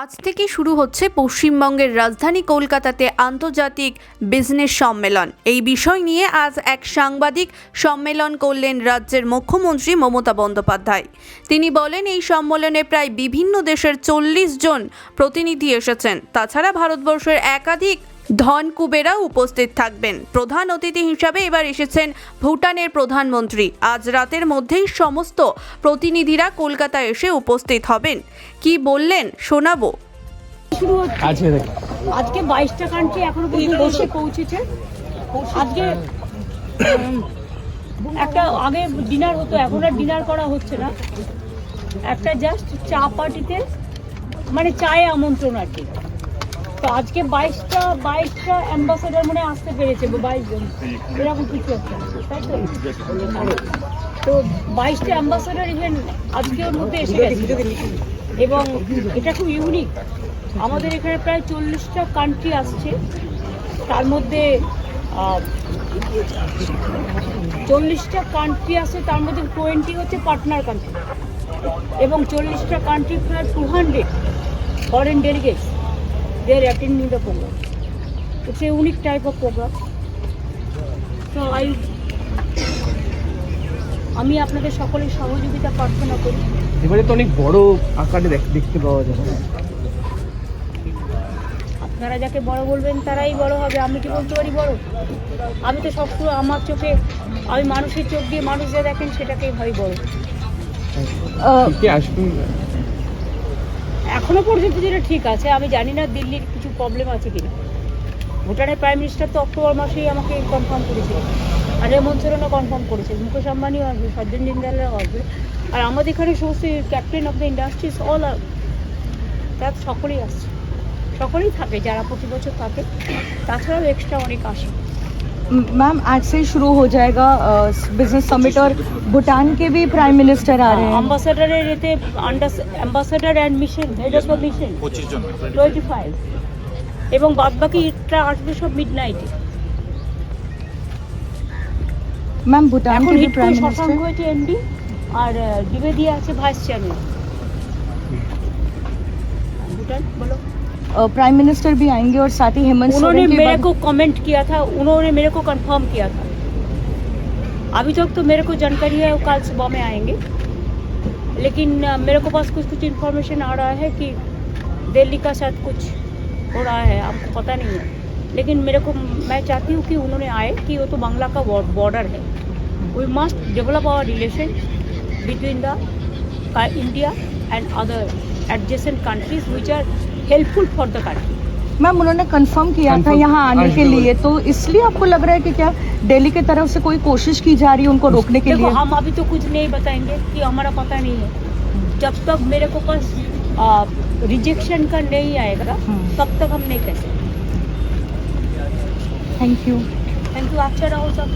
আজ থেকে শুরু হচ্ছে পশ্চিমবঙ্গের রাজধানী কলকাতাতে আন্তর্জাতিক বিজনেস সম্মেলন। এই বিষয় নিয়ে আজ এক সাংবাদিক সম্মেলন করলেন রাজ্যের মুখ্যমন্ত্রী মমতা বন্দ্যোপাধ্যায়। তিনি বলেন, এই সম্মেলনে প্রায় বিভিন্ন দেশের চল্লিশ জন প্রতিনিধি এসেছেন। তাছাড়া ভারতবর্ষের একাধিক ধনকুবেরা উপস্থিত থাকবেন। প্রধান অতিথি হিসাবে এবার এসেছেন ভুটানের প্রধানমন্ত্রী। আজ রাতের মধ্যেই সমস্ত প্রতিনিধিরা কলকাতায় এসে উপস্থিত হবেন। কি বললেন শোনাবো। আজকে বাইশটা কান্ট্রি এখনও পর্যন্ত এসে পৌঁছেছে। আজকে একটা আগে ডিনার হতো এখন আর ডিনার করা হচ্ছে না। একটা জাস্ট চা পার্টিতে মানে চায়ে আমন্ত্রণ আর কি। তো আজকে বাইশটা বাইশটা অ্যাম্বাসেডার মানে আসতে পেরেছে বাইশ জন। এরকম কিছু একটা, তাই তো? বাইশটা অ্যাম্বাসেডার ইভেন আজকে ওর মধ্যে এসে গেছে। এবং এটা খুব ইউনিক আমাদের এখানে প্রায় চল্লিশটা কান্ট্রি আসছে। তার মধ্যে চল্লিশটা কান্ট্রি আছে, তার মধ্যে টোয়েন্টি হচ্ছে পার্টনার কান্ট্রি এবং চল্লিশটা কান্ট্রি প্রায় two hundred foreign delegates are attending the programme it's a unique type of programme তো আই আমি আপনাদের সকলের সহযোগিতা প্রার্থনা করি। এবারে তো অনেক বড় আকারে দেখ- দেখতে পাওয়া যাবে আপনারা যাকে বড় বলবেন তারাই বড় হবে। আমি কি বলতে পারি বড়? আমি তো সবসময় আমার চোখে আমি মানুষের চোখ দিয়ে মানুষ যা দেখেন সেটাকেই ভাবি বড়। কে আসবেন এখনও পর্যন্ত যেটা ঠিক আছে, আমি জানি না দিল্লির কিছু প্রবলেম আছে কিনা। ভুটানের প্রাইম মিনিস্টার তো অক্টোবর মাসেই আমাকে কনফার্ম করেছিল। আর সোরেনও কনফার্ম করেছে, মুকেশ আম্বানিও আসবে, সজ্জন জিন্দালও আসবে। আর আমাদের এখানে সমস্ত captain of the industries all তার সকলেই আসছে। সকলেই থাকে, যারা প্রতি বছর থাকে। তাছাড়াও এক্সট্রা অনেক আসে। मैम आज से ही शुरू हो जाएगा बिजनेस समिट और भूटान के भी प्राइम मिनिस्टर आ रहे हैं অ্যাম্বাসাডারের এতে ambassador and mission head of mission পঁচিশ জন টোয়েন্টি ফাইভ এবং বাদ বাকিটা আসবে সব মিড নাইটে मैम भूटान এখন के भी হিট করে प्राइम শশাঙ্ক मिनिस्टर হয়েছে এমডি আর আহ, দ্বিবেদী আছে ভাইস চেয়ারম্যান भूटान बोलो प्राइम मिनिस्टर भी आएँगे और साथ ही हेमंत उन्होंने मेरे को कमेंट किया था उन्होंने मेरे को कंफर्म किया था। अभी तक तो मेरे को जानकारी है वो कल सुबह में आएँगे। लेकिन मेरे को पास कुछ कुछ इन्फॉर्मेशन आ रहा है कि दिल्ली का साथ कुछ हो रहा है आपको पता नहीं है। लेकिन मेरे को मैं चाहती हूँ कि उन्होंने आए कि वो तो बांग्ला का बॉर्डर है। We must develop our relation between the India and other adjacent countries which are helpful for the country ma'am उन्होंने कंफर्म किया था यहाँ आने के लिए। तो इसलिए आपको लग रहा है कि क्या दिल्ली की तरफ़ से कोई कोशिश की जा रही है उनको रोकने के लिए? हम अभी तो कुछ नहीं बताएँगे कि हमारा पता नहीं है। जब तक मेरे को पास रिजेक्शन का नहीं आएगा हम्म। तब तक हम नहीं कह सकते। थैंक यू थैंक यू अच्छा रहो सब।